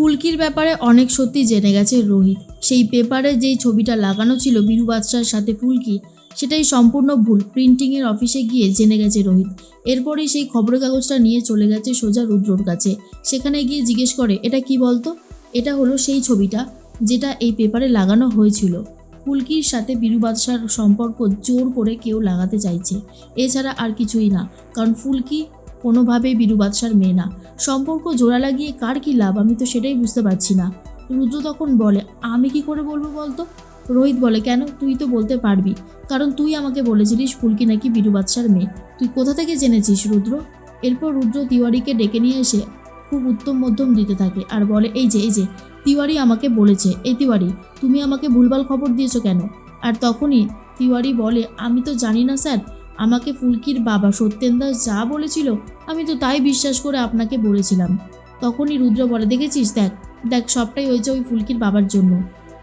ফুলকির ব্যাপারে অনেক সত্যি জেনে গেছে রোহিত। সেই পেপারে যেই ছবিটা লাগানো ছিল বীরু বাদশার সাথে ফুলকি সেটাই সম্পূর্ণ ভুল। প্রিন্টিংয়ের অফিসে গিয়ে জেনে গেছে রোহিত। এরপরেই সেই খবরের কাগজটা নিয়ে চলে গেছে সোজা রুদ্রর কাছে। সেখানে গিয়ে জিজ্ঞেস করে, এটা কি বলতো? এটা হলো সেই ছবিটা যেটা এই পেপারে লাগানো হয়েছিল। ফুলকির সাথে বীরু বাদশার সম্পর্ক জোর করে কেউ লাগাতে চাইছে। এছাড়া আর কিছুই না। কারণ ফুলকি কোনোভাবেই বীরু বাদশার মেয়ে না। সম্পর্ক জোড়া লাগিয়ে কার কি লাভ? আমি তো সেটাই বুঝতে পারছি না। রুদ্র তখন বলে, আমি কি করে বলব বলতো? রোহিত বলে, কেন? তুই তো বলতে পারবি। কারণ তুই আমাকে বলেছিলিস ফুলকি নাকি বীরু বাদশার মেয়ে। তুই কোথা থেকে জেনেছিস রুদ্র? এরপর রুদ্র তিওয়ারিকে ডেকে নিয়ে এসে খুব উত্তম মধ্যম দিতে থাকে আর বলে, এই যে এই যে, তিওয়ারি আমাকে বলেছে। এই তিওয়ারি, তুমি আমাকে ভুলভাল খবর দিয়েছ কেন? আর তখনই তিওয়ারি বলে, আমি তো জানি না স্যার আমাকে ফুলকির বাবা সত্যেন দাস যা বলেছিল, আমি তো তাই বিশ্বাস করে আপনাকে বলেছিলাম। তখনই রুদ্র বলে, দেখেছিস? দেখ দেখ, সবটাই হয়েছে ওই ফুলকির বাবার জন্য।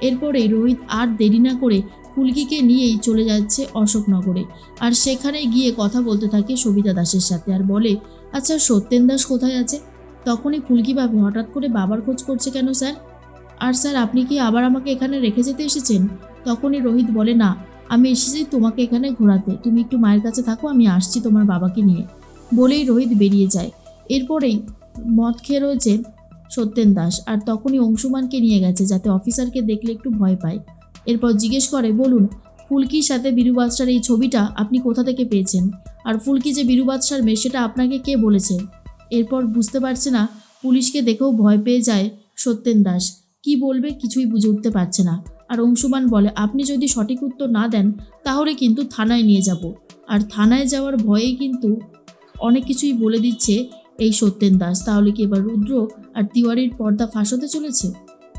এরপরেই রোহিত আর দেরি না করে ফুলকিকে নিয়েই চলে যাচ্ছে অশোকনগরে। আর সেখানে গিয়ে কথা বলতে থাকে সবিতা দাসের সাথে আর বলে আচ্ছা সত্যেন দাস কোথায় আছে? তখনই ফুলকি ভাবে হঠাৎ করে বাবার খোঁজ করছে কেন, স্যার? আর স্যার, আপনি কি আবার আমাকে এখানে রেখে যেতে এসেছেন? তখনই রোহিত বলে, না আমি এসেছি তোমাকে এখানে ঘোরাতে। তুমি একটু মায়ের কাছে থাকো, আমি আসছি তোমার বাবাকে নিয়ে। বলেই রোহিত বেরিয়ে যায়। এরপরেই মদ খেয়ে রয়েছে সত্যেন দাস আর তখনই অংশুমানকে নিয়ে গেছে যাতে অফিসারকে দেখলে একটু ভয় পায়। এরপর জিজ্ঞেস করে, বলুন, ফুলকির সাথে বীরু বাদশার এই ছবিটা আপনি কোথা থেকে পেয়েছেন? আর ফুলকি যে বীরু বাদশার মেয়ে, সেটা আপনাকে কে বলেছে? এরপর বুঝতে পারছে না, পুলিশকে দেখেও ভয় পেয়ে যায় সত্যেন দাস। কি বলবে কিছুই বুঝে উঠতে পারছে না। আর অংশুমান বলে, আপনি যদি সঠিক উত্তর না দেন, তাহলে কিন্তু থানায় নিয়ে যাব। আর থানায় যাওয়ার ভয়েই কিন্তু অনেক কিছুই বলে দিচ্ছে এই সত্যেন দাস। তাহলে কি এবার রুদ্র আর তিওয়ারির পর্দা ফাঁস হতে চলেছে?